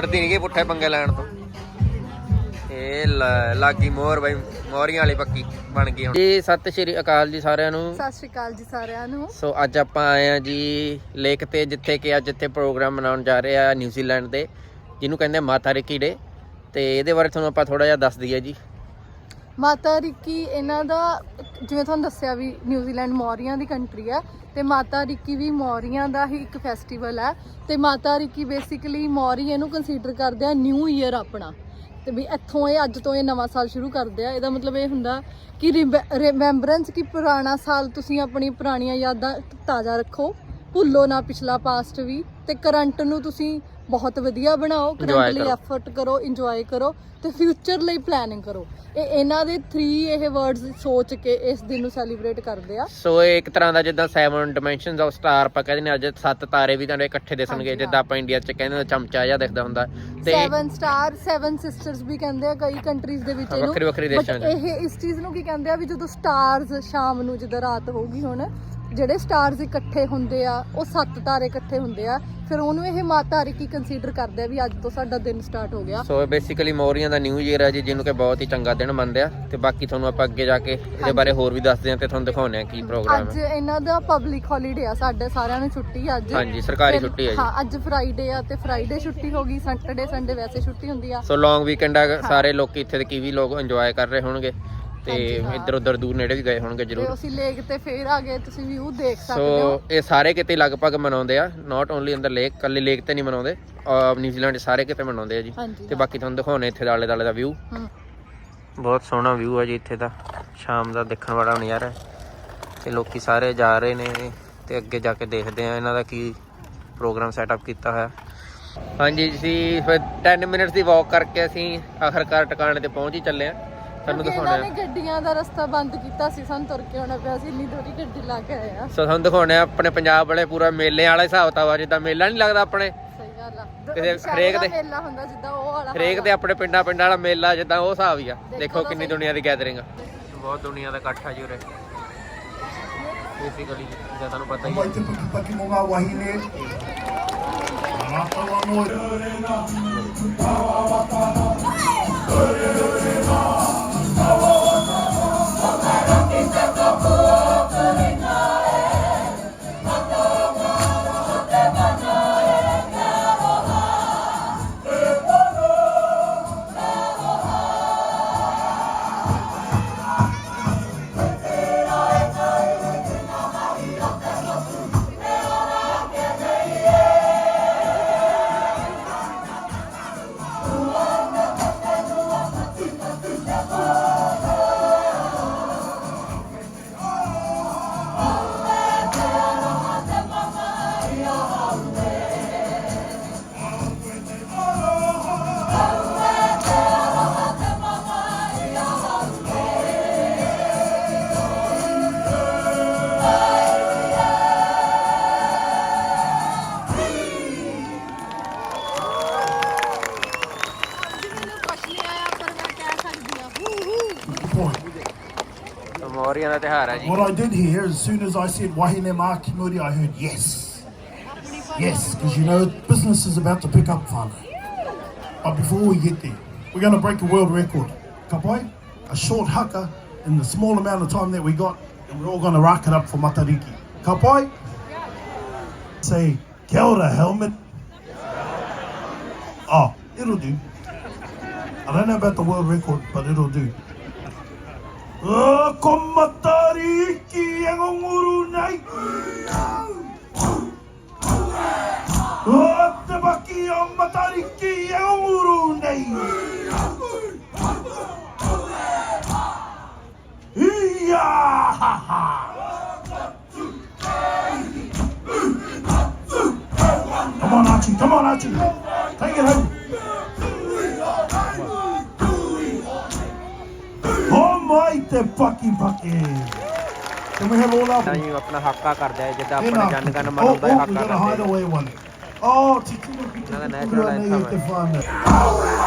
ਹਟਦੀ ਨਹੀਂ ਗੀ ਪੁੱਠੇ ਪੰਗੇ ਲੈਣ ਤੋਂ। ਇਹ ਲਾਗੀ ਮੋਹਰ ਬਾਈ ਮੋਹਰੀਆਂ ਵਾਲੀ ਪੱਕੀ ਬਣ ਗਈ ਹੁਣ। ਜੀ ਸਤਿ ਸ਼੍ਰੀ ਅਕਾਲ ਜੀ ਸਾਰਿਆਂ ਨੂੰ। ਸਤਿ ਸ਼੍ਰੀ ਅਕਾਲ ਜੀ ਸਾਰਿਆਂ ਨੂੰ। ਸੋ ਅੱਜ ਆਪਾਂ ਆਏ ਆ ਜੀ ਲੇਕ ਤੇ ਜਿੱਥੇ ਕਿ ਅੱਜ ਇੱਥੇ ਪ੍ਰੋਗਰਾਮ ਮਨਾਉਣ ਜਾ ਰਹੇ ਆ ਨਿਊਜ਼ੀਲੈਂਡ ਦੇ ਜਿਹਨੂੰ ਕਹਿੰਦੇ ਮਾਤਾ ਰਿਕੀ ਡੇ। ਤੇ ਇਹਦੇ ਬਾਰੇ ਤੁਹਾਨੂੰ ਆਪਾਂ ਥੋੜਾ ਜਿਹਾ ਦੱਸ ਦਈਏ ਜੀ। ਮਾਤਾ ਰਿੱਕੀ ਇਹਨਾਂ ਦਾ, ਜਿਵੇਂ ਤੁਹਾਨੂੰ ਦੱਸਿਆ ਵੀ ਨਿਊਜ਼ੀਲੈਂਡ ਮੌਰੀਆਂ ਦੀ ਕੰਟਰੀ ਹੈ, ਤੇ ਮਾਤਾ ਰਿੱਕੀ ਵੀ ਮੌਰੀਆਂ ਦਾ ਹੀ ਇੱਕ ਫੈਸਟੀਵਲ ਹੈ। ਤੇ ਮਾਤਾ ਰਿੱਕੀ ਬੇਸਿਕਲੀ ਮੌਰੀ ਇਹਨੂੰ ਕੰਸੀਡਰ ਕਰਦੇ ਆ ਨਿਊ ਈਅਰ ਆਪਣਾ। ਤੇ ਵੀ ਇੱਥੋਂ ਇਹ, ਅੱਜ ਤੋਂ ਇਹ ਨਵਾਂ ਸਾਲ ਸ਼ੁਰੂ ਕਰਦੇ ਆ। ਇਹਦਾ ਮਤਲਬ ਇਹ ਹੁੰਦਾ ਕਿ ਰਿਮੈਂਬਰੈਂਸ ਕਿ ਪੁਰਾਣਾ ਸਾਲ ਤੁਸੀਂ ਆਪਣੀ ਪੁਰਾਣੀਆਂ ਯਾਦਾਂ ਤਾਜ਼ਾ ਰੱਖੋ। ਭੁੱਲੋ ਨਾ ਪਿਛਲਾ ਪਾਸਟ ਵੀ। ਤੇ ਕਰੰਟ ਨੂੰ ਤੁਸੀਂ ਬਹੁਤ ਵਧੀਆ ਬਣਾਓ Enjoy ਕਰੰਟ ਲਈ ਕਰੋ। ਐਫਰਟ ਕਰੋ ਇੰਜੋਏ ਕਰੋ ਤੇ ਫਿਊਚਰ ਲਈ ਪਲੈਨਿੰਗ ਕਰੋ। ਇਹ ਇਹਨਾਂ ਦੇ 3 ਇਹ ਵਰਡਸ ਸੋਚ ਕੇ ਇਸ ਦਿਨ ਨੂੰ ਸੈਲੀਬ੍ਰੇਟ ਕਰਦੇ ਆ। ਸੋ ਇਹ ਇੱਕ ਤਰ੍ਹਾਂ ਦਾ ਜਿੱਦਾਂ 7 ਡਾਈਮੈਂਸ਼ਨਸ ਆਫ ਸਟਾਰ ਆਪਾਂ ਕਹਿੰਦੇ ਨੇ ਅੱਜ ਸੱਤ ਤਾਰੇ ਵੀ ਤੁਹਾਨੂੰ ਇਕੱਠੇ ਦਿਸਣਗੇ ਜਿੱਦਾਂ ਆਪਾਂ ਇੰਡੀਆ 'ਚ ਕਹਿੰਦੇ ਚਮਚਾ ਜਿਹਾ ਦਿਖਦਾ ਹੁੰਦਾ। ਤੇ 7 ਸਟਾਰ 7 ਸਿਸਟਰਸ ਵੀ ਕਹਿੰਦੇ ਆ ਕਈ ਕੰਟਰੀਜ਼ ਦੇ ਵਿੱਚ ਇਹਨੂੰ। ਵੱਖਰੇ-ਵੱਖਰੇ But ਦੇਸ਼ਾਂ 'ਚ। ਇਹ ਇਸ ਚੀਜ਼ ਨੂੰ ਕੀ ਕਹਿੰਦੇ ਆ ਵੀ ਜਦੋਂ ਸਟਾਰਸ ਸ਼ਾਮ ਨੂੰ ਜਦੋਂ ਰਾਤ ਹੋਊਗੀ ਹੁਣ ਜਿਹੜੇ ਸਟਾਰਸ ਇਕੱਠੇ ਹੁੰਦੇ ਆ ਉਹ ਸੱਤ ਤਾਰੇ ਇਕੱਠੇ ਹੁੰਦੇ ਆ ਫਿਰ ਉਹਨੂੰ ਇਹ ਮਾਤਾ ਰਿਕੀ ਕੰਸੀਡਰ ਕਰਦੇ ਆ ਵੀ ਅੱਜ ਤੋਂ ਸਾਡਾ ਦਿਨ ਸਟਾਰਟ ਹੋ ਗਿਆ। ਸੋ ਬੇਸਿਕਲੀ ਮੌਰੀਆਂ ਦਾ ਨਿਊ ਈਅਰ ਹੈ ਜੀ ਜਿਹਨੂੰ ਕਿ ਬਹੁਤ ਹੀ ਚੰਗਾ ਦਿਨ ਮੰਨਦੇ ਆ। ਤੇ ਬਾਕੀ ਤੁਹਾਨੂੰ ਆਪਾਂ ਅੱਗੇ ਜਾ ਕੇ ਇਹਦੇ ਬਾਰੇ ਹੋਰ ਵੀ ਦੱਸਦੇ ਆ ਤੇ ਤੁਹਾਨੂੰ ਦਿਖਾਉਂਦੇ ਆ ਕੀ ਪ੍ਰੋਗਰਾਮ ਅੱਜ ਹੈ ਇਹਨਾਂ ਦਾ ਪਬਲਿਕ ਹੌਲੀਡੇ ਆ ਸਾਡੇ ਸਾਰਿਆਂ ਨੂੰ ਛੁੱਟੀ ਆ ਅੱਜ। ਹਾਂਜੀ ਸਰਕਾਰੀ ਫਿਰ- ਛੁੱਟੀ ਹੈ ਜੀ। ਹਾਂ ਅੱਜ ਫਰਾਈਡੇ ਆ ਤੇ ਫਰਾਈਡੇ ਛੁੱਟੀ ਹੋ ਗਈ ਸੈਟਰਡੇ ਸੰਡੇ ਵੈਸੇ ਛੁੱਟੀ ਹੁੰਦੀ ਆ। ਸੋ ਲੌਂਗ ਵੀਕਐਂਡ ਆ ਸਾਰੇ ਲੋਕ ਇੱਥੇ ਦੇ ਕੀ ਵੀ ਲੋਕ ਇੰਜੋਏ ਕਰ ਰਹੇ ਹੋਣਗੇ। ਤੇ। ਇੱਧਰ ਉੱਧਰ ਦੂਰ ਨੇੜੇ ਵੀ ਗਏ ਹੋਣਗੇ ਜ਼ਰੂਰ। ਅਸੀਂ ਲੇਕ ਤੇ ਫੇਰ ਆ ਗਏ ਤੁਸੀਂ ਵਿਊ ਦੇਖ ਸੋ ਸਕਦੇ ਹੋ। ਇਹ ਸਾਰੇ ਕਿਤੇ ਲਗਭਗ ਮਨਾਉਂਦੇ ਆ ਨਾਟ ਓਨਲੀ ਦ ਲੇਕ ਕੱਲੀ ਲੇਕ ਤੇ ਨਹੀਂ ਮਨਾਉਂਦੇ ਆ ਨਿਊਜ਼ੀਲੈਂਡ ਸਾਰੇ ਕਿਤੇ ਮਨਾਉਂਦੇ ਆ ਜੀ। ਤੇ ਬਾਕੀ ਤੁਹਾਨੂੰ ਦਿਖਾਉਣੇ ਇੱਥੇ ਦੇ ਆਲੇ ਦੁਆਲੇ ਦਾ ਵਿਊ। ਬਹੁਤ ਸੋਹਣਾ ਵਿਊ ਹੈ ਜੀ ਇੱਥੇ ਦਾ। ਸ਼ਾਮ ਦਾ ਦੇਖਣ ਵਾਲਾ ਨਜ਼ਾਰਾ ਤੇ ਲੋਕੀ ਸਾਰੇ ਜਾ ਰਹੇ ਨੇ ਤੇ ਅੱਗੇ ਜਾ ਕੇ ਦੇਖਦੇ ਆ ਇਹਨਾਂ ਦਾ ਕੀ ਪ੍ਰੋਗਰਾਮ ਸੈਟਅਪ ਕੀਤਾ ਹੋਇਆ। ਹਾਂਜੀ ਜੀ ਫਿਰ 10 ਮਿੰਟਸ ਦੀ ਵਾਕ ਕਰਕੇ ਅਸੀਂ ਆਖਰਕਾਰ ਟਿਕਾਣੇ ਤੇ ਪਹੁੰਚ ਹੀ ਚੱਲੇ ਆ। ਤੁਹਾਨੂੰ ਕਿਉਂਕਿ ਦਿਖਾਉਣਾ ਇਹਨਾਂ ਨੇ ਗੱਡੀਆਂ ਦਾ ਰਸਤਾ ਬੰਦ ਕੀਤਾ ਸੀ ਸਾਨੂੰ ਤੁਰ ਕੇ ਆਉਣਾ ਪਿਆ ਸੀ ਇੰਨੀ ਦੂਰੀ ਗੱਡੀ ਲਾ ਕੇ ਆਏ ਆ। ਸੋ ਤੁਹਾਨੂੰ ਦਿਖਾਉਣੇ ਆ ਆਪਣੇ ਪੰਜਾਬ ਵਾਲੇ ਪੂਰਾ ਮੇਲੇ ਵਾਲਾ ਹਿਸਾਬ ਤਾ ਵਾ ਜਿੱਦਾਂ ਮੇਲਾ ਨਹੀਂ ਲੱਗਦਾ ਆਪਣੇ। ਸਹੀ ਗੱਲ ਆ। ਕਿਤੇ ਦੁਸਹਿਰੇ ਹਰੇਕ ਦਾ ਦੇ- ਮੇਲਾ ਹੁੰਦਾ ਜਿੱਦਾਂ ਉਹ ਵਾਲਾ ਹਰੇਕ ਦੇ ਆਪਣੇ ਪਿੰਡਾਂ ਪਿੰਡਾਂ ਵਾਲਾ ਮੇਲਾ ਜਿੱਦਾਂ ਉਹ ਹਿਸਾਬ ਹੀ ਆ। ਦੇਖੋ ਕਿੰਨੀ। ਦੁਨੀਆ ਦੀ ਗੈਦਰਿੰਗ ਬਹੁਤ ਦੁਨੀਆ ਦਾ ਇਕੱਠ ਆ ਜੀ ਉਰੇ। ਬੇਸਿਕਲੀ ਜਿੱਦਾਂ ਤੁਹਾਨੂੰ ਪਤਾ ਹੀ Mai ਹੈ te paki paki mo Tocou, tocou, tocaram, pisa, tocou ਮੋਰੀਆਂ ਦਾ ਤਿਹਾਰ ਹੈ ਜੀ What I did here, as soon as I said wahine mā ki muri, I heard yes. Yes, because you know, business is about to pick up, whānau. But before we get there, we're going to break a world record. Kapai, a short haka in the small amount of time that we got, and we're all going to rock it up for Matariki. Kapai, say, kia ora, helmet. Oh, it'll do. I don't know about the world record, but it'll do. Come on, Archie. Come on, Archie. Take it home. My, te paki paki. Can we have all our ਤਾਂ ਜੀ ਆਪਣਾ ਹੱਕਾ ਕਰਦਾ ਹੈ ਜਿੱਦਾਂ In ਆਪਣਾ our- Jana Gana Oh, ਮਨ ਹੁੰਦਾ ਹੈ oh, we hakka got a ਕਰਦੇ hideaway one. Oh, Titino Nada, Pita natural Pita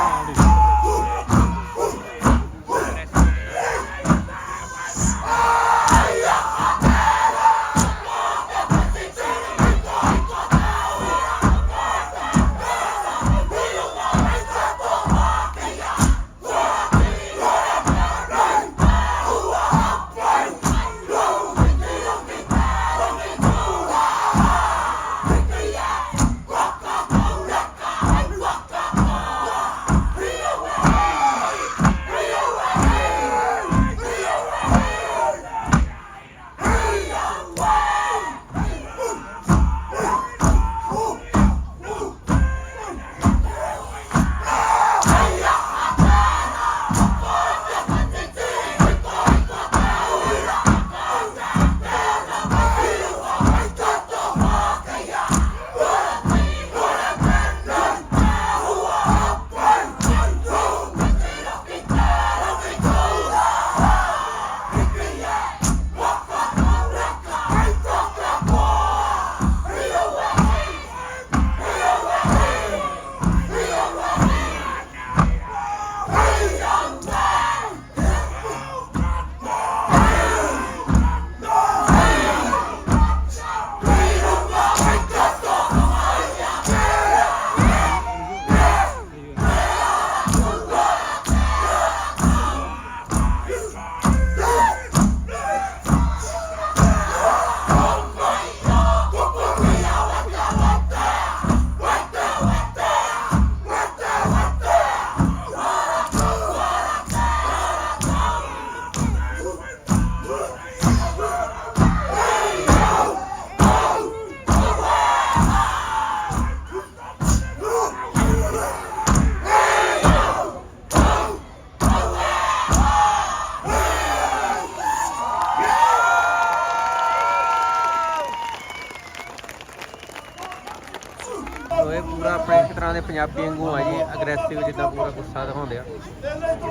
Punjabi ਵਾਂਗੂ ਆ ਜੀ ਅਗਰੈਸਿਵ ਜਿੱਦਾਂ ਪੂਰਾ ਗੁੱਸਾ ਦਿਖਾਉਂਦੇ ਆ।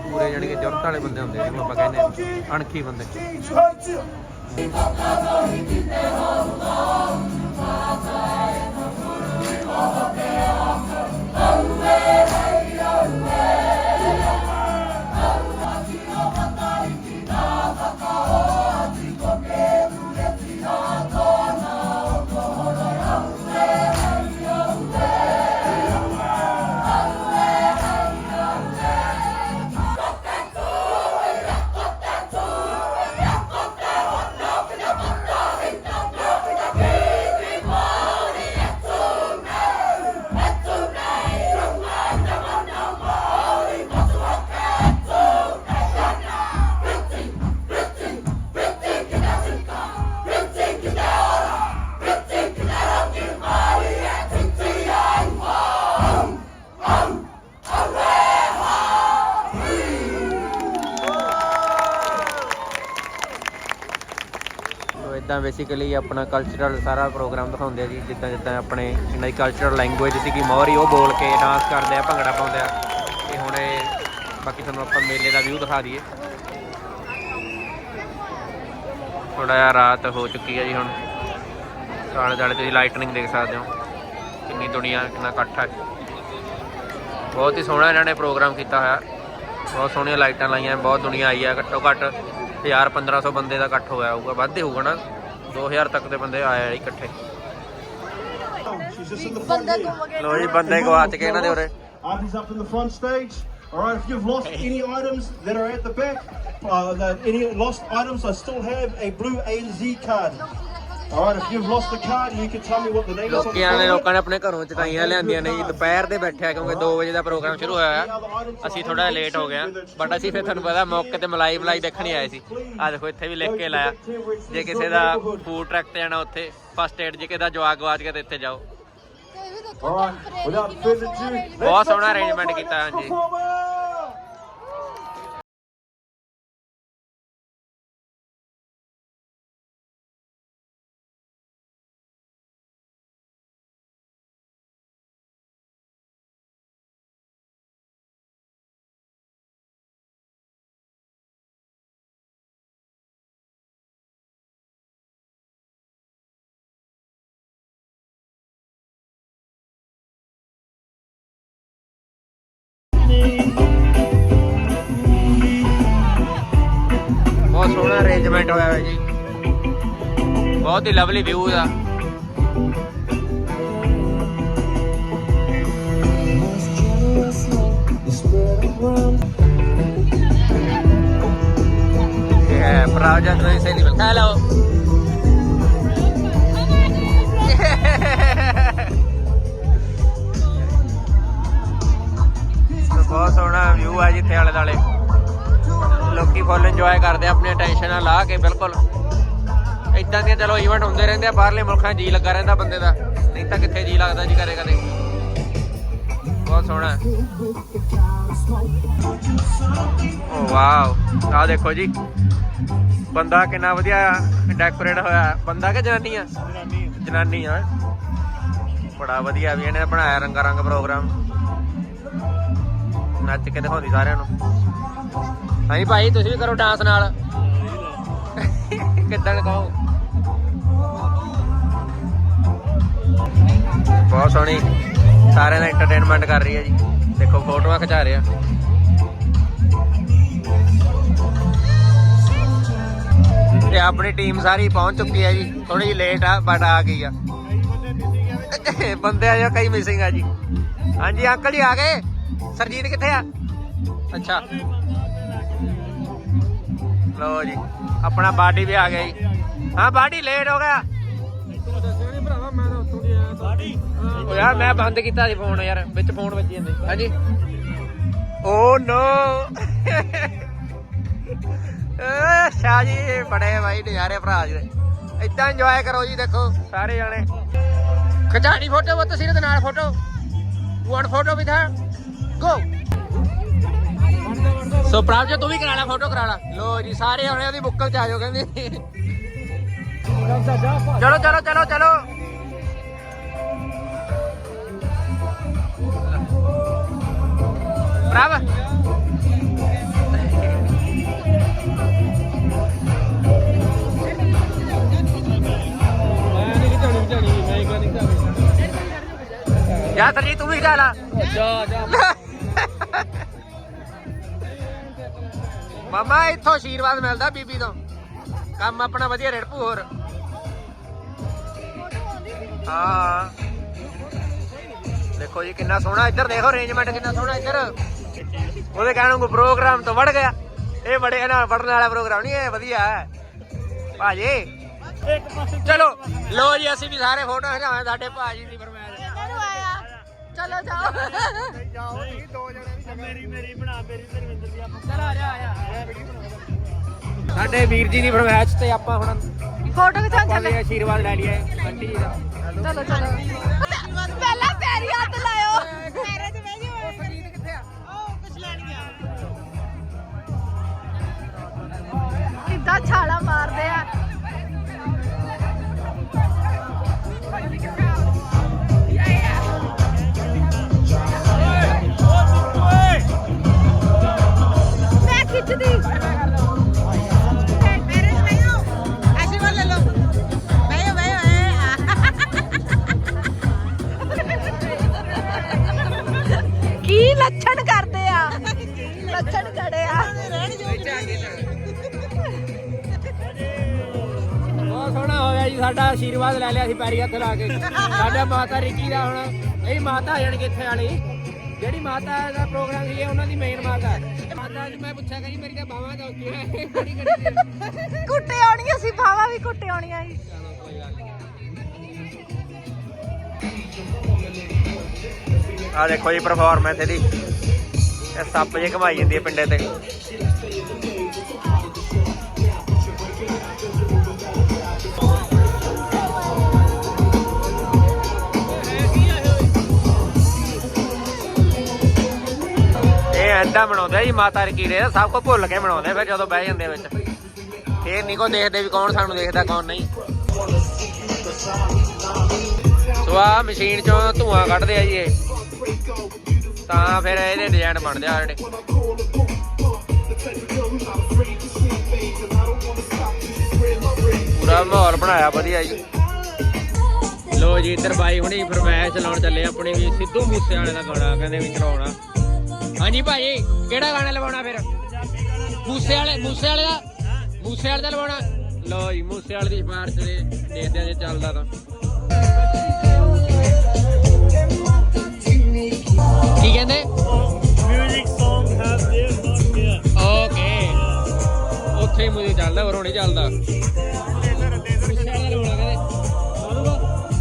ਪੂਰੇ ਜਾਣੀ ਕਿ ਜੁਰਤ ਵਾਲੇ ਬੰਦੇ ਹੁੰਦੇ ਆ ਜਿਵੇਂ ਆਪਾਂ ਕਹਿੰਦੇ ਆ, ਅਣਖੀ ਬੰਦੇ। ਸੋ ਇਦਾਂ ਬੇਸਿਕਲੀ ਆਪਣਾ ਕਲਚਰਲ ਸਾਰਾ ਪ੍ਰੋਗਰਾਮ ਦਿਖਾਉਂਦੇ ਆ ਜੀ, ਜਿੱਦਾਂ ਜਿੱਦਾਂ ਆਪਣੇ ਇਹਨਾਂ ਦੀ ਕਲਚਰਲ ਲੈਂਗੁਏਜ ਸੀਗੀ ਮੌਰੀ ਉਹ ਬੋਲ ਕੇ ਡਾਂਸ ਕਰਦੇ ਆ, ਭੰਗੜਾ ਪਾਉਂਦੇ ਆ। ਤੇ ਹੁਣ ਬਾਕੀ ਤੁਹਾਨੂੰ ਆਪਾਂ ਮੇਲੇ ਦਾ ਵਿਊ ਦਿਖਾ ਦਈਏ। ਥੋੜਾ ਜਿਹਾ ਰਾਤ ਹੋ ਚੁੱਕੀ ਹੈ ਜੀ ਹੁਣ। ਆਲੇ ਦੁਆਲੇ ਤੁਸੀਂ ਲਾਈਟਨਿੰਗ ਦੇਖ ਸਕਦੇ ਹੋ। ਕਿੰਨੀ ਦੁਨੀਆ ਕਿੰਨਾ ਇਕੱਠ ਹੈ ਬਹੁਤ ਹੀ ਸੋਹਣਾ ਇਹਨਾਂ ਨੇ ਪ੍ਰੋਗਰਾਮ ਕੀਤਾ ਹੋਇਆ। ਬਹੁਤ ਸੋਹਣੀਆਂ ਲਾਈਟਾਂ ਲਾਈਆਂ, ਬਹੁਤ ਦੁਨੀਆ ਆਈ ਹੈ ਘੱਟੋ ਘੱਟ 1000 1500 ਬੰਦੇ ਦਾ ਇਕੱਠ ਹੋਇਆ ਹੋਊਗਾ ਵੱਧ ਹੀ ਹੋਊਗਾ ਨਾ 2000 ਤੱਕ ਦੇ ਬੰਦੇ ਆਏ ਆ ਜੀ ਇਕੱਠੇ She's just in the front ਬੰਦਾ here. ਘੁੰਮ ਗਿਆ ਲੋ ਜੀ ਬੰਦੇ ਗਵਾਚ ਗਏ ਇਹਨਾਂ ਦੇ ਉਰੇ Artie's up in the front stage. All right, if you've lost any items that are at the back, uh, that any lost items, I still have a blue ANZ card. ਲੋਕੀਆਂ ਨੇ. ਲੋਕਾਂ ਨੇ ਆਪਣੇ ਘਰੋਂ ਚਟਾਈਆਂ ਲਿਆਂਦੀਆਂ ਨੇ ਜੀ। ਦੁਪਹਿਰ ਦੇ ਬੈਠਿਆ ਕਿਉਂਕਿ 2 ਵਜੇ ਦਾ ਪ੍ਰੋਗਰਾਮ ਸ਼ੁਰੂ ਹੋਇਆ ਅਸੀਂ ਥੋੜਾ ਲੇਟ ਹੋ ਗਿਆ। ਬਟ ਅਸੀਂ ਫਿਰ ਤੁਹਾਨੂੰ ਪਤਾ ਮੌਕੇ ਤੇ ਮਲਾਈ ਮਲਾਈ ਦੇਖਣੀ ਆਏ ਸੀ। ਆ ਦੇਖੋ ਇੱਥੇ ਵੀ ਲਿਖ ਕੇ ਲਾਇਆ। ਜੇ ਕਿਸੇ ਦਾ ਫੂਡ ਟਰੱਕ ਤੇ ਜਾਣਾ ਉੱਥੇ ਫਸਟ ਏਡ ਜੇ ਕਿਸੇ ਦਾ ਜਵਾਕ ਗਵਾਚ ਗਿਆ ਤੇ ਇੱਥੇ ਜਾਓ। ਬਹੁਤ ਸੋਹਣਾ our ਕੀਤਾ ਹਾਂਜੀ। ਬਹੁਤ ਸੋਹਣਾ ਅਰੇਂਜਮੈਂਟ ਹੋਇਆ ਹੋਇਆ ਜੀ। ਬਹੁਤ ਹੀ ਲਵਲੀ ਵਿਊ ਆ। ਇਹ ਹੈ ਪ੍ਰਾਜੈਕਟ ਦੇ ਸਹੀ ਬਹੁਤ ਸੋਹਣਾ ਵਿਊ ਆ ਜੀ ਇੱਥੇ ਆਲੇ ਦਾਲੇ ਲੋਕੀ ਫੁੱਲ ਇੰਜੋਏ ਕਰਦੇ ਆਪਣੀ ਟੈਨਸ਼ਨ ਨਾਲ ਲਾ ਕੇ ਬਿਲਕੁਲ। ਇਦਾਂ ਦੀਆਂ ਚਲੋ ਇਵੈਂਟ ਹੁੰਦੇ ਰਹਿੰਦੇ ਆ ਬਾਹਰਲੇ ਮੁਲਕਾਂ ਜੀ ਲੱਗਾ ਰਹਿੰਦਾ ਬੰਦੇ ਦਾ। ਨਹੀਂ ਤਾਂ ਕਿੱਥੇ ਜੀ ਲੱਗਦਾ ਜੀ ਕਦੇ ਕਦੇ। ਬਹੁਤ ਸੋਹਣਾ। ਓ ਵਾਓ ਆ ਦੇਖੋ ਜੀ। ਬੰਦਾ ਕਿੰਨਾ ਵਧੀਆ ਡੈਕੋਰੇਟ ਹੋਇਆ। ਬੰਦਾ ਕਿ ਜਨਾਨੀ ਆ ਜਨਾਨੀ ਆ ਬੜਾ ਵਧੀਆ ਵੀ ਇਹਨੇ ਬਣਾਇਆ ਰੰਗਾ ਰੰਗ ਪ੍ਰੋਗਰਾਮ ਨੱਚ ਕੇ ਦਿਖਾਉਂਦੀ ਸਾਰਿਆਂ ਨੂੰ। ਹਾਂਜੀ ਭਾਈ ਤੁਸੀਂ ਵੀ ਕਰੋ ਡਾਂਸ ਨਾਲ। ਕਿੱਦਾਂ ਕਹੋ ਬਹੁਤ ਸੋਹਣੀ। ਸਾਰਿਆਂ ਦਾ ਐਂਟਰਟੇਨਮੈਂਟ ਕਰ ਰਹੀ ਹੈ ਜੀ। ਦੇਖੋ ਫੋਟੋਆਂ ਖਿਚਾ ਰਿਹਾ ਤੇ ਆਪਣੀ ਟੀਮ ਸਾਰੀ ਪਹੁੰਚ ਚੁੱਕੀ ਹੈ ਜੀ। ਥੋੜੀ ਜਿਹੀ ਲੇਟ ਆ ਬਟ ਆ ਗਈ ਆ। ਬੰਦੇ ਆ ਜੋ ਕਈ ਮਿਸਿੰਗ ਆ ਜੀ। ਹਾਂਜੀ ਅੰਕਲ ਜੀ ਆ ਗਏ? ਸਰਜੀਤ ਕਿੱਥੇ ਆ? ਅੱਛਾ। ਲੋ ਜੀ, ਆਪਣਾ ਬਾਡੀ ਵੀ ਆ ਗਿਆ ਜੀ। ਹਾਂ, ਬਾਡੀ ਲੇਟ ਹੋ ਗਿਆ। ਉਹ ਯਾਰ, ਮੈਂ ਬੰਦ ਕੀਤਾ ਸੀ ਫੋਨ ਯਾਰ, ਵਿੱਚ ਫੋਨ ਵੱਜੀ ਜਾਂਦੇ। ਹਾਂਜੀ। oh ਓ ਨੋ ਸ਼ਾਹ ਜੀ, ਬੜੇ ਭਾਈ ਨਜ਼ਾਰੇ ਭਰਾ ਜੀ ਇਦਾਂ ਇੰਜੋਏ ਕਰੋ ਜੀ, ਦੇਖੋ, ਸਾਰੇ ਜਾਣੇ। ਖਿਚਾਣੀ ਫੋਟੋ ਉਹ ਤਸਵੀਰ ਦੇ ਨਾਲ ਫੋਟੋ ਵਨ ਫੋਟੋ ਵੀ ਥਾ। ਗੋ ਸੋ ਪ੍ਰਾਪ ਜੀ ਤੂੰ ਵੀ ਕਰਾ ਲੈ ਫੋਟੋ ਕਰਾ ਲੈ। ਲੋ ਜੀ ਸਾਰੇ ਆਉਣੇ ਉਹਦੀ ਬੁੱਕਲ ਚ ਆ ਜਾਓ ਕਹਿੰਦੇ। ਚਲੋ ਚਲੋ ਚਲੋ ਚਲੋ। ਪ੍ਰਭ। ਜਾ ਸਰਜੀ ਤੂੰ ਵੀ ਜਾ ਲਾ ਮਾਮਾ ਇੱਥੋਂ ਆਸ਼ੀਰਵਾਦ ਮਿਲਦਾ ਬੀਬੀ ਤੋਂ। ਕੰਮ ਆਪਣਾ ਵਧੀਆ ਰੜਪੂ ਹੋਰ। ਹਾਂ। ਦੇਖੋ ਜੀ ਕਿੰਨਾ ਸੋਹਣਾ ਇੱਧਰ ਦੇਖੋ ਅਰੇਂਜਮੈਂਟ ਕਿੰਨਾ ਸੋਹਣਾ ਇੱਧਰ। ਉਹਦੇ ਕਹਿਣ ਨੂੰ ਪ੍ਰੋਗਰਾਮ ਤੋਂ ਵੜ ਗਿਆ। ਇਹ ਬੜੇ ਨਾਲ ਵੜਨ ਵਾਲਾ ਪ੍ਰੋਗਰਾਮ ਨਹੀਂ ਇਹ ਵਧੀਆ ਹੈ। ਭਾਜੀ ਚਲੋ ਲੋ ਜੀ ਅਸੀਂ ਵੀ ਸਾਰੇ ਫੋਟੋ ਖਿਚਾਵਾਂ ਸਾਡੇ ਭਾਜੀ ਚਲੋ ਜਾਓ। ਸਾਡੇ ਵੀਰ ਜੀ ਦੀ ਫਰਮਾਇਸ਼ ਤੇ ਆਪਾਂ ਹੁਣ ਫੋਟੋ ਖਿਚਾਉਣ ਚੱਲੇ। ਆਸ਼ੀਰਵਾਦ ਲੈ ਲਈਏ ਆਂਟੀ ਜੀ ਦਾ। ਚਲੋ ਚਲੋ। ਪਹਿਲਾਂ ਪੈਰੀ ਹੱਥ ਲਾਇਓ। ਮੇਰੇ ਤੇ ਬਹਿ ਜਾਓ ਫਰੀਦ ਕਿੱਥੇ ਆ? ਉਹ ਕੁਛ ਲੈਣ ਗਿਆ। ਕਿੱਦਾਂ ਛਾਲਾ ਮਾਰਦੇ ਸਾਡਾ ਆਸ਼ੀਰਵਾਦ ਲੈ ਲਿਆ ਸੀ ਪੈਰੀ ਹੱਥ ਲਾ ਕੇ। ਸਾਡਾ ਮਾਤਾ ਰਿੱਕੀ ਦਾ ਹੁਣ ਇਹ ਮਾਤਾ ਜਾਣਗੇ ਇੱਥੇ ਵਾਲੀ। ਜਿਹੜੀ ਮਾਤਾ ਦਾ ਪ੍ਰੋਗਰਾਮ ਸੀ ਇਹ ਉਹਨਾਂ ਦੀ ਮੇਨ ਮਾਤਾ। ਮਾਤਾ ਜੀ ਮੈਂ ਪੁੱਛਿਆ ਕਿ ਮੇਰੀ ਤਾਂ ਬਾਹਾਂ ਦਾ ਉੱਤੇ ਹੈ। ਕਿਹੜੀ ਕਿਹੜੀ? ਕੁੱਟੇ ਆਉਣੀਆਂ ਸੀ ਭਾਵਾ ਵੀ ਕੁੱਟੇ ਆਉਣੀਆਂ ਸੀ। ਨਹੀਂ ਆ ਦੇਖੋ ਜੀ ਪਰਫਾਰਮੈਂਸ ਇਹਦੀ। ਇਹ ਸੱਪ ਜੇ ਘਮਾਈ ਜਾਂਦੀ ਹੈ ਪਿੰਡੇ ਤੇ। ਐਂਦਾ ਬਣਾਉਂਦੇ ਜੀ, ਮਾਤਾ ਰਕੀੜੇ ਦਾ ਸਭ ਕੁਝ ਭੁੱਲ ਕੇ ਬਣਾਉਂਦੇ ਫਿਰ ਜਦੋਂ ਬਹਿ ਜਾਂਦੇ ਵਿੱਚ। ਫੇਰ ਨਹੀਂ ਕੋ ਦੇਖਦੇ ਵੀ ਕੌਣ ਸਾਨੂੰ ਦੇਖਦਾ, ਕੌਣ ਨਹੀਂ। ਸੋ ਆ ਮਸ਼ੀਨ ਚੋਂ ਧੂਆਂ ਕੱਢਦੇ ਆ ਜੀ ਇਹ। ਤਾਂ ਫਿਰ ਇਹਦੇ ਡਿਜ਼ਾਈਨ ਬਣਦੇ ਆ ਜਿਹੜੇ। ਪੂਰਾ ਮਾਹੌਲ ਬਣਾਇਆ ਵਧੀਆ ਜੀ। ਲੋ ਜੀ, ਇੱਧਰ ਬਾਈ ਹੁਣੀ ਫਰਮਾਇਸ਼ ਲਾਉਣ ਚੱਲੇ ਆਪਣੀ ਵੀ ਸਿੱਧੂ ਮੂਸੇ ਵਾਲੇ ਦਾ ਗਾਣਾ, ਕਹਿੰਦੇ ਵੀ ਚਲਾਉਣਾ। ਹਾਂਜੀ ਭਾਈ ਕਿਹੜਾ ਗਾਣਾ ਲਵਾਉਣਾ ਫਿਰ? ਮੂਸੇ ਵਾਲੇ ਮੂਸੇ ਵਾਲੇ ਦਾ ਮੂਸੇ ਵਾਲੇ ਦਾ ਲਵਾਉਣਾ? ਲੋ ਜੀ ਮੂਸੇ ਵਾਲੇ ਦੀ ਸਿਫਾਰਿਸ਼ ਦੇ ਦੇਖਦੇ ਆ ਜੇ ਚੱਲਦਾ ਤਾਂ। ਕੀ ਕਹਿੰਦੇ? Music song has their not here. Okay ਉੱਥੇ ਹੀ ਮੁਝੇ ਚੱਲਦਾ ਹੋਰ ਨਹੀਂ ਚੱਲਦਾ। ਮੂਸੇ ਵਾਲੇ ਦਾ ਲਵਾਉਣਾ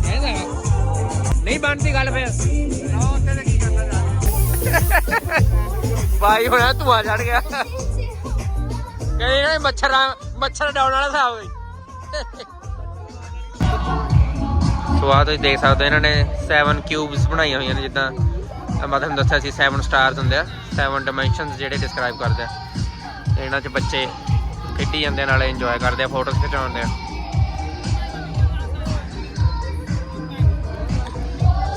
ਕਹਿੰਦੇ ਕਹਿੰਦਾ। ਨਹੀਂ ਬਣਦੀ ਗੱਲ ਫਿਰ ਭਾਈ ਹੋਣਾ ਧੂਆ ਚੜ ਗਿਆ। ਕਹਿੰਦੇ ਮੱਛਰਾਂ ਮੱਛਰ ਡਾਉਣ ਵਾਲਾ ਹਿਸਾਬ ਹੋਈ ਸੋ ਆ ਤੁਸੀਂ ਦੇਖ ਸਕਦੇ ਇਹਨਾਂ ਨੇ 7 ਕਿਊਬਸ ਬਣਾਈਆਂ ਹੋਈਆਂ ਨੇ ਜਿੱਦਾਂ। ਮੈਂ ਤੁਹਾਨੂੰ ਦੱਸਿਆ ਸੀ 7 ਸਟਾਰਸ ਹੁੰਦੇ ਆ 7 ਡਾਈਮੈਂਸ਼ਨਸ ਜਿਹੜੇ ਡਿਸਕ੍ਰਾਈਬ ਕਰਦੇ ਆ। ਇਹਨਾਂ 'ਚ ਬੱਚੇ ਖੇਡੀ ਜਾਂਦੇ ਆ, ਨਾਲੇ ਇੰਜੋਏ ਕਰਦੇ ਆ ਫੋਟੋਸ ਖਿਚਾਉਂਦੇ ਆ।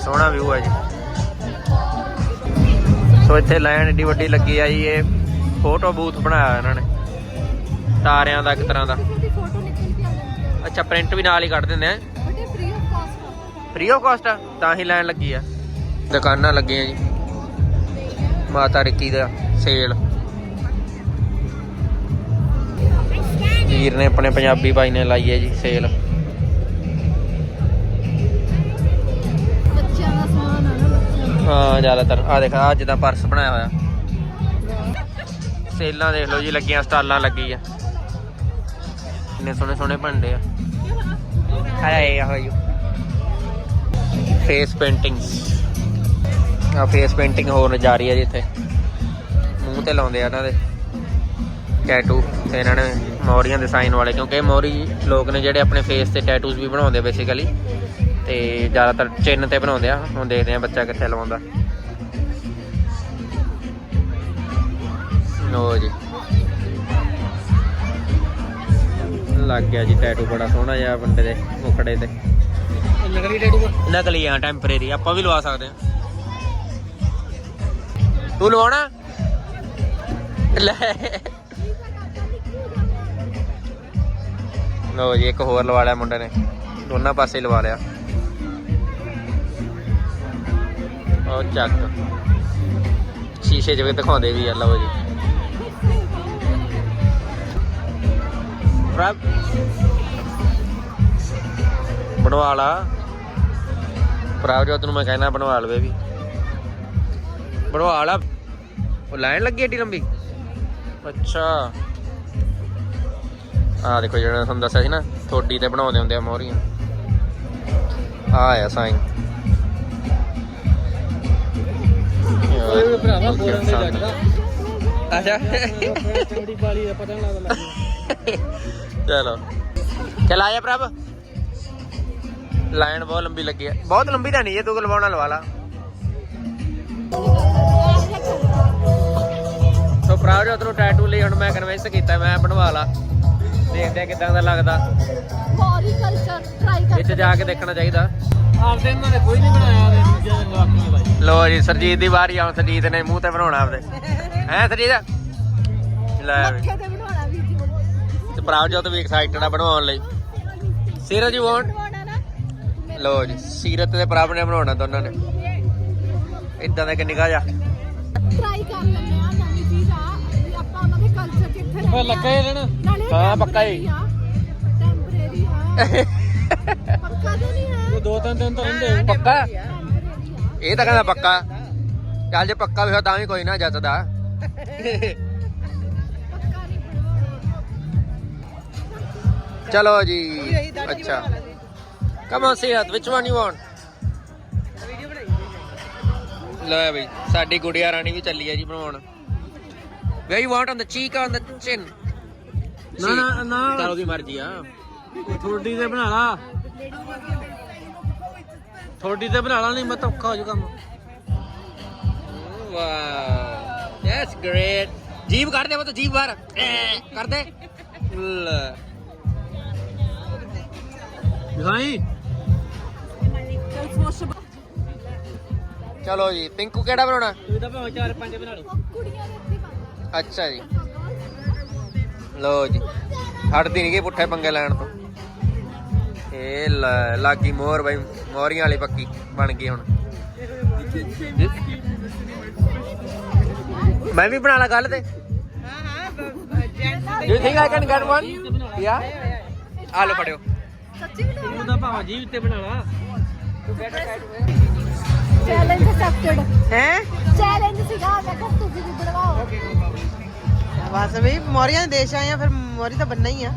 ਸੋਹਣਾ ਵਿਊ ਹੈ ਜੀ। ਸੋ ਇੱਥੇ ਲਾਈਨ ਏਡੀ ਵੱਡੀ ਲੱਗੀ ਆ ਜੀ ਇਹ ਫੋਟੋ ਬੂਥ ਬਣਾਇਆ ਇਹਨਾਂ ਨੇ। ਤਾਰਿਆਂ ਦਾ ਇੱਕ ਤਰ੍ਹਾਂ ਦਾ। ਅੱਛਾ ਪ੍ਰਿੰਟ ਵੀ ਨਾਲ ਹੀ ਕੱਢ ਦਿੰਦੇ ਆ। ਬਟ ਇਹ free of cost free of cost ਆ ਤਾਂ ਹੀ ਲਾਈਨ ਲੱਗੀ ਆ। ਦੁਕਾਨਾਂ ਲੱਗੀਆਂ ਜੀ। ਮਾਤਾ ਰਿੱਕੀ ਦਾ ਸੇਲ ਵੀਰ ਨੇ ਆਪਣੇ ਪੰਜਾਬੀ ਭਾਈ ਨੇ ਲਾਈ ਹੈ ਜੀ ਸੇਲ ਹਾਂ, ਜ਼ਿਆਦਾਤਰ। ਆ ਦੇਖ ਆ ਜਿੱਦਾਂ ਪਰਸ ਬਣਾਇਆ ਹੋਇਆ। ਸੇਲਾਂ ਦੇਖ ਲਓ ਜੀ, ਲੱਗੀਆਂ, ਸਟਾਲਾਂ ਲੱਗੀ ਆ। ਕਿੰਨੇ ਸੋਹਣੇ ਸੋਹਣੇ ਭੰਡੇ ਆ। ਹਾਏ ਆ ਹੋਈ ਫੇਸ ਪੇਂਟਿੰਗਸ ਆ ਫੇਸ ਪੇਂਟਿੰਗ ਹੋਰ ਜਾਰੀ ਆ ਜੀ ਇੱਥੇ। ਮੂੰਹ ਤੇ ਲਾਉਂਦੇ ਆ ਇਹਨਾਂ ਦੇ। ਟੈਟੂ ਤੇ ਇਹਨਾਂ ਨੇ ਮੋਰੀਆਂ ਦੇ ਸਾਈਨ ਵਾਲੇ, ਕਿਉਂਕਿ ਇਹ ਲੋਕ ਨੇ ਜਿਹੜੇ ਆਪਣੇ ਫੇਸ ਤੇ ਟੈਟੂਜ਼ ਵੀ ਬਣਾਉਂਦੇ ਬੇਸਿਕਲੀ ਤੇ ਜ਼ਿਆਦਾਤਰ ਚਿੰਨ ਤੇ ਬਣਾਉਂਦੇ ਆ ਹੁਣ ਦੇਖਦੇ ਆ ਬੱਚਾ ਕਿੱਥੇ ਲਵਾਉਂਦਾ। ਲੋ ਜੀ। ਲੱਗ ਗਿਆ ਜੀ ਟੈਟੂ ਬੜਾ ਸੋਹਣਾ ਜਿਹਾ ਬੰਦੇ ਦੇ ਮੁਖੜੇ ਤੇ। ਨਕਲੀ ਟੈਟੂ ਨਕਲੀ ਆ ਟੈਂਪਰੇਰੀ ਆਪਾਂ ਵੀ ਲਵਾ ਸਕਦੇ ਆ। ਤੂੰ ਲਵਾਉਣਾ? ਲੈ। ਲੋ ਜੀ ਇੱਕ ਹੋਰ ਲਵਾ ਲਿਆ ਮੁੰਡੇ ਨੇ। ਦੋਨਾਂ ਪਾਸੇ ਲਵਾ ਲਿਆ। ਚੱਕ। ਸ਼ੀਸ਼ੇ 'ਚ ਵੀ ਦਿਖਾਉਂਦੇ ਵੀ ਆ, ਲਓ ਜੀ। ਪ੍ਰਭ ਬਣਵਾ ਲਾ। ਪ੍ਰਭਜੋਤ ਨੂੰ ਮੈਂ ਕਹਿਣਾ ਬਣਵਾ ਲਵੇ ਵੀ। ਬਣਵਾ ਲਾ। ਉਹ ਲਾਈਨ ਲੱਗੀ ਏਡੀ ਲੰਬੀ? ਅੱਛਾ। ਆ ਦੇਖੋ ਜਿਹੜਾ ਤੁਹਾਨੂੰ ਦੱਸਿਆ ਸੀ ਨਾ ਥੋੜੀ ਤੇ ਬਣਾਉਂਦੇ ਹੁੰਦੇ ਆ ਮੋਹਰੀਆਂ। ਆ ਆ ਸਾਈਨ। ਓਏ ਭਰਾਵਾ ਬੋਲਣ ਦੇ ਜੱਗਦਾ ਅੱਛਾ ਚੰਗੀ ਬਾਲੀ ਦਾ ਪਤਾ ਨਹੀਂ ਲੱਗਦਾ। ਚਲੋ। ਚਲ ਆਇਆ ਪ੍ਰਭ। ਲਾਈਨ ਬਹੁਤ ਲੰਬੀ ਲੱਗੀ ਹੈ ਬਹੁਤ ਲੰਬੀ ਤਾਂ ਨਹੀਂ ਹੈ ਤੂੰ ਲਵਾਉਣਾ ਲਵਾ ਲਾ। ਸੋ ਪ੍ਰਭ ਜੋਤ ਨੂੰ ਟੈਟੂ ਲਈ ਹੁਣ ਮੈਂ ਕਨਵਿੰਸ ਕੀਤਾ ਮੈਂ ਬਣਵਾ ਲਾ। ਦੇਖਦੇ ਆ ਕਿਦਾਂ ਦਾ ਲੱਗਦਾ। ਮੌਰੀ ਕਲਚਰ ਟਰਾਈ ਵਿੱਚ ਜਾ ਕੇ ਦੇਖਣਾ ਚਾਹੀਦਾ। ਆਪਦੇ ਇਹਨਾਂ ਨੇ ਕੋਈ ਨਹੀਂ ਬਣਾਇਆ ਉਹਦੇ ਦੂਜਿਆਂ ਦੇ ਜਵਾਕਾਂ ਨੇ ਬਾਈ। ਲੋ ਜੀ ਸਰਜੀਤ ਦੀ ਵਾਰੀ ਆਉਂ ਸਰਜੀਤ ਨੇ ਮੂੰਹ ਤੇ ਬਣਾਉਣਾ ਆਪਦੇ। ਹੈ ਸਰਜੀਤ? ਲੈ ਵੀ। ਮੱਥੇ ਤੇ ਬਣਾਉਣਾ ਵੀ ਜੀ ਤੇ ਪ੍ਰਭ ਜੋਤ ਵੀ ਐਕਸਾਈਟਡ ਆ ਬਣਵਾਉਣ ਲਈ। ਸੀਰਜ ਯੂ ਵਾਂਟ ਬਣਾਉਣਾ ਨਾ। ਲੋ ਜੀ ਸੀਰਤ ਤੇ ਪ੍ਰਭ ਨੇ ਬਣਾਉਣਾ ਦੋਨਾਂ ਨੇ। ਇਦਾਂ ਦਾ ਕਿ ਨਿਕਾ ਜਾ। ਟਰਾਈ ਕਰ ਲੈਂਦੇ ਆ ਨਵੀਂ ਚੀਜ਼ ਆ। ਵੀ ਆਪਾਂ ਉਹਨਾਂ ਦੇ ਕਲਚਰ ਚ ਇੱਥੇ ਫਿਰ ਲੱਗਾ ਹੀ ਰਹਿਣਾ। ਹਾਂ, ਪੱਕਾ ਹੀ। ਟੈਂਪਰੇਰੀ ਆ। ਪੱਕਾ ਤਾਂ ਨਹੀਂ ਦੋ ਤਿੰਨ ਦਿਨ ਤਾਂ ਰਹਿੰਦੇ ਹੋਣ। ਪੱਕਾ? ਟੈਂਪਰੇਰੀ ਆ ਇਹ ਤਾਂ ਕਹਿੰਦਾ ਪੱਕਾ। ਚੱਲ ਜੇ ਪੱਕਾ ਵੀ ਹੋਇਆ ਤਾਂ ਵੀ ਕੋਈ ਨਾ ਜੱਤਦਾ ਪੱਕਾ ਨਹੀਂ ਚਲੋ ਜੀ ਅੱਛਾ। Come on Seerat which one you want ਲੈ ਬਈ ਸਾਡੀ ਗੁੜੀਆ ਰਾਣੀ ਵੀ ਚੱਲੀ ਹੈ ਜੀ ਬਣਾਉਣ। Where you want on the cheek on the chin ਨਾ ਨਾ ਨਾ। ਚਲ ਉਹਦੀ ਮਰਜ਼ੀ ਆ। ਥੋੜੀ ਤੇ ਬਣਾ ਲਾ। ਥੋੜੀ ਤੇ ਬਣਾ ਲਾ ਨਹੀਂ ਮੈਂ ਤਾਂ ਔਖਾ ਹੋ ਜੂ ਕੰਮ। ਵਾਓ ਦੈਟਸ ਗ੍ਰੇਟ ਜੀਭ ਕੱਢ ਦੇ ਉਹ ਤਾਂ ਜੀਭ ਬਾਹਰ। ਕਰ ਦੇ। ਦਿਖਾਈ ਚਲੋ ਜੀ ਪਿੰਕੂ ਕਿਹੜਾ ਬਣਾਉਣਾ? ਤੂੰ ਤਾਂ ਭਾਵੇਂ ਚਾਰ ਪੰਜ ਬਣਾ ਲਓ ਕੁੜੀਆਂ ਦੇ ਇੱਥੇ ਪਾ ਅੱਛਾ ਜੀ। ਲੋ ਜੀ। ਹਟਦੀ ਨਹੀਂ ਗਈ ਪੁੱਠੇ ਪੰਗੇ ਲੈਣ ਤੋਂ। ਇਹ ਲਾਗੀ ਮੋਹਰ ਬਾਈ, ਮੋਹਰੀਆਂ ਵਾਲੀ ਪੱਕੀ ਬਣ ਗਈ ਹੁਣ। ਮੈਂ ਵੀ ਬਣਾ ਲਾ ਗੱਲ ਤੇ। You think I can get one yeah ਆ? ਲੋ ਫੜਿਓ। ਸੱਚੀ ਬਣਾਉਣਾ ਤੂੰ ਤਾਂ ਭਾਵੇਂ ਜੀਵ ਤੇ ਬਣਾ ਲਾ ਚੈਲੰਜ ਅਸੈਪਟਡ ਹੈ? ਚੈਲੰਜ ਸੀਗਾ ਮੈਂ ਕਿਹਾ ਤੁਸੀਂ ਵੀ ਬਣਵਾਓ ਬਸ ਵੀ ਮੋਰੀਆਂ ਦੇ ਦੇਸ਼ ਆਏ ਆ, ਫਿਰ ਮੋਰੀ ਤਾਂ ਬੰਨਾ ਹੀ ਆ।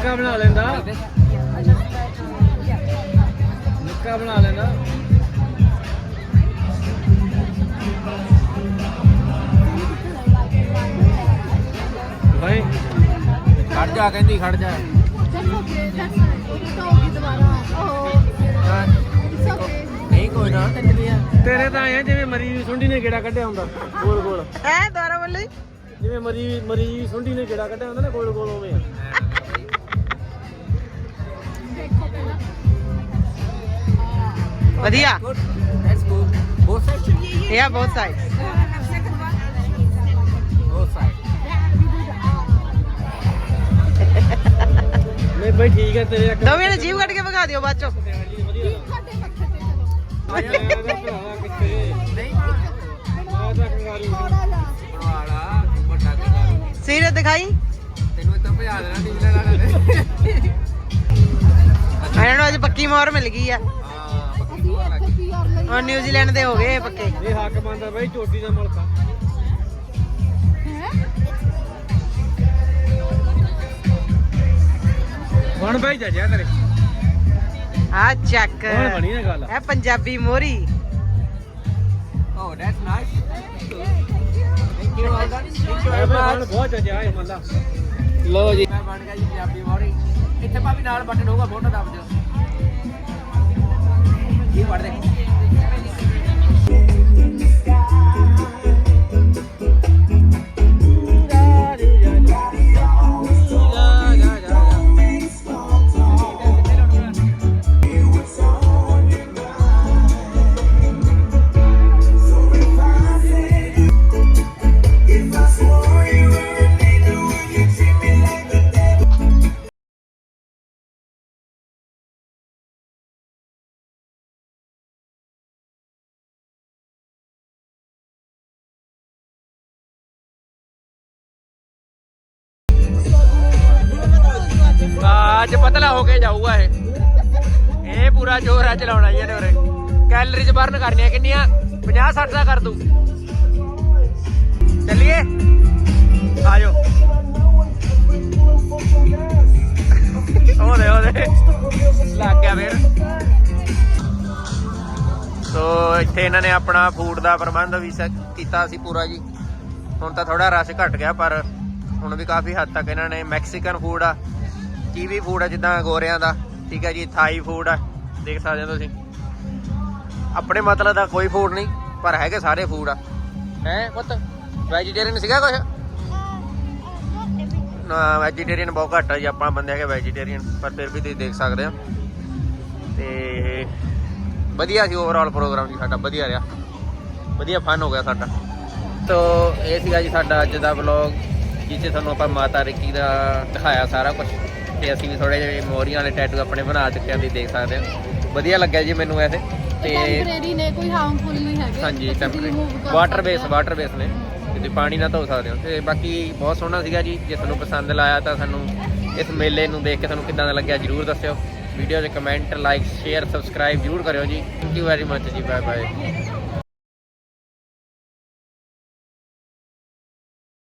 ਨਿੱਕਾ ਬਣਾ ਲੈਂਦਾ। ਨਿੱਕਾ ਬਣਾ ਲੈਂਦਾ। ਭਾਈ ਖੜ ਜਾ ਕਹਿੰਦੀ ਖੜ ਜਾ. ਨਹੀਂ ਕੋਈ ਨਾ ਤੈਨੂੰ ਵੀ ਆ। ਤੇਰੇ ਤਾਂ ਆਇਆ ਜਿਵੇਂ ਮਰੀ ਸੁੰਡੀ ਨੇ ਗੇੜਾ ਕੱਢਿਆ ਹੁੰਦਾ। ਗੋਲ ਗੋਲ ਹੈ ਦੁਆਰਾ ਬੋਲੀ। ਜਿਵੇਂ ਮਰੀ ਮਰੀ ਸੁੰਡੀ ਨੇ ਗੇੜਾ ਕੱਢਿਆ ਹੁੰਦਾ ਨਾ ਗੋਲ ਗੋਲ ਉਵੇਂ ਆ। ਵਧੀਆ। ਲੈਟਸ ਗੋ ਬੋਥ ਸਾਈਡ ਇਹ ਆ ਬਹੁਤ ਸਾਈਡ ਬੋਥ ਸਾਈਡ ਨਹੀਂ ਭਾਈ ਠੀਕ ਹੈ ਤੇਰੇ ਦੋਵੇਂ ਨੇ ਜੀਵ ਕੱਢ ਕੇ ਵਿਖਾ ਦਿਓ ਬਾਅਦ ਚੋਂ। ਸੀਰਤ ਦਿਖਾਈ? ਤੈਨੂੰ ਇੱਥੇ ਭਜਾ ਦੇਣਾ ਨੀਲੇ ਲਾਣਾ ਨੇ ਇਹਨਾਂ ਨੂੰ ਅੱਜ ਪੱਕੀ ਮੋਹਰ ਮਿਲ ਗਈ ਆ ਹੁਣ ਨਿਊਜ਼ੀਲੈਂਡ ਦੇ ਹੋ ਗਏ ਪੱਕੇ। ਇਹ ਹੱਕ ਬੰਦਾ ਭਾਈ ਚੋਟੀ ਦਾ ਮੁਲਕ। ਆ ਹੈ ਹੁਣ ਭਾਈ ਜਾ ਤੇਰੇ ਆ ਚੱਕ। ਹੁਣ ਬਣੀ ਨਾ ਗੱਲ। ਇਹ Punjabi Maori. Oh that's nice thank you all ਦਾ ਇਹ ਭਾਈ ਹੁਣ ਬਹੁਤ ਜਜਾ ਹੈ ਮੱਲਾ। ਲੋ ਜੀ। ਮੈਂ ਬਣ ਗਿਆ ਜੀ ਪੰਜਾਬੀ ਮੋਰੀ। ਇੱਥੇ ਭਾਵੇਂ ਨਾਲ ਬਟਨ ਹੋਊਗਾ ਫੋਟੋ ਦੱਬ ਦਿਓ ਇਹ ਪੜ ਦੇ। ਅੱਜ ਪਤਲਾ ਹੋ ਕੇ ਜਾਊਗਾ ਇਹ। ਇਹ ਪੂਰਾ ਜ਼ੋਰ ਆ ਚਲਾਉਣਾ ਇਹਨੇ ਉਰੇ। ਕੈਲਰੀਜ਼ ਬਰਨ ਕਰਨੀਆਂ ਕਿੰਨੀਆਂ? 50 60 ਦਾ ਕਰ ਦੂ ਚੱਲੀਏ? ਆਜੋ ਉਹਦੇ ਉਹਦੇ। ਲੱਗ ਗਿਆ ਫੇਰ। ਸੋ, ਇੱਥੇ ਇਹਨਾਂ ਨੇ ਆਪਣਾ ਫੂਡ ਦਾ ਪ੍ਰਬੰਧ ਵੀ ਕੀਤਾ ਸੀ ਪੂਰਾ ਜੀ। ਹੁਣ ਤਾਂ ਥੋੜਾ ਰਸ਼ ਘਟ ਗਿਆ, ਪਰ ਹੁਣ ਵੀ ਕਾਫੀ ਹੱਦ ਤੱਕ ਇਹਨਾਂ ਨੇ ਮੈਕਸੀਕਨ ਫੂਡ ਆ। ਕੀਵੀ ਫੂਡ ਆ, ਜਿੱਦਾਂ ਗੋਰਿਆਂ ਦਾ। ਠੀਕ ਹੈ ਜੀ, ਥਾਈ ਫੂਡ ਆ। ਦੇਖ ਸਕਦੇ ਹੋ ਤੁਸੀਂ। ਆਪਣੇ ਮਤਲਬ ਦਾ ਕੋਈ ਫੂਡ ਨਹੀਂ, ਪਰ ਹੈਗੇ ਸਾਰੇ ਫੂਡ ਆ। ਹੈ ਪੁੱਤ ਵੈਜੀਟੇਰੀਅਨ ਸੀਗਾ ਕੁਝ ਨਾ ਵੈਜੀਟੇਰੀਅਨ ਬਹੁਤ ਘੱਟ ਆ ਜੀ, ਆਪਾਂ ਬੰਦੇ ਹੈਗੇ ਵੈਜੀਟੇਰੀਅਨ ਪਰ ਫਿਰ ਵੀ ਤੁਸੀਂ ਦੇਖ ਸਕਦੇ ਹੋ। ਤੇ ਵਧੀਆ ਸੀ ਓਵਰਆਲ ਪ੍ਰੋਗਰਾਮ ਜੀ, ਸਾਡਾ ਵਧੀਆ ਰਿਹਾ। ਵਧੀਆ ਫਨ ਹੋ ਗਿਆ ਸਾਡਾ। ਤੋ, ਇਹ ਸੀਗਾ ਜੀ ਸਾਡਾ ਅੱਜ ਦਾ ਵਲੌਗ ਜਿੱਥੇ ਤੁਹਾਨੂੰ ਆਪਾਂ ਮਾਤਾ ਰਿੱਕੀ ਦਾ ਦਿਖਾਇਆ ਸਾਰਾ ਕੁਝ ਤੇ ਅਸੀਂ ਵੀ ਥੋੜੇ ਜਿਹੇ ਮੋਰੀਆਂ ਵਾਲੇ ਟੈਟੂ ਆਪਣੇ ਬਣਾ ਚੁੱਕੇ ਹਾਂ ਤੁਸੀਂ ਦੇਖ ਸਕਦੇ ਹੋ। ਵਧੀਆ ਲੱਗਿਆ ਜੀ ਮੈਨੂੰ ਵੈਸੇ ਤੇ ਟੈਂਪਰੇਰੀ ਨੇ ਕੋਈ ਹਾਰਮਫੁਲ ਨਹੀਂ ਹੈਗੇ। ਹਾਂਜੀ temporary water base. Water base ਨੇ। ਤੁਸੀਂ ਪਾਣੀ ਨਾਲ ਧੋ ਸਕਦੇ ਹੋ। ਤੇ ਬਾਕੀ ਬਹੁਤ ਸੋਹਣਾ ਸੀਗਾ ਜੀ। ਜੇ ਤੁਹਾਨੂੰ ਪਸੰਦ ਲਾਇਆ ਤਾਂ ਸਾਨੂੰ ਇਸ ਮੇਲੇ ਨੂੰ ਦੇਖ ਕੇ ਤੁਹਾਨੂੰ ਕਿੱਦਾਂ ਦਾ ਲੱਗਿਆ ਜਰੂਰ ਦੱਸਿਓ। ਵੀਡੀਓ 'ਚ ਕਮੈਂਟ ਲਾਈਕ ਸ਼ੇਅਰ ਸਬਸਕ੍ਰਾਈਬ ਜਰੂਰ ਕਰਿਓ ਜੀ। ਥੈਂਕ ਯੂ ਵੈਰੀ ਮੱਚ ਜੀ। Bye bye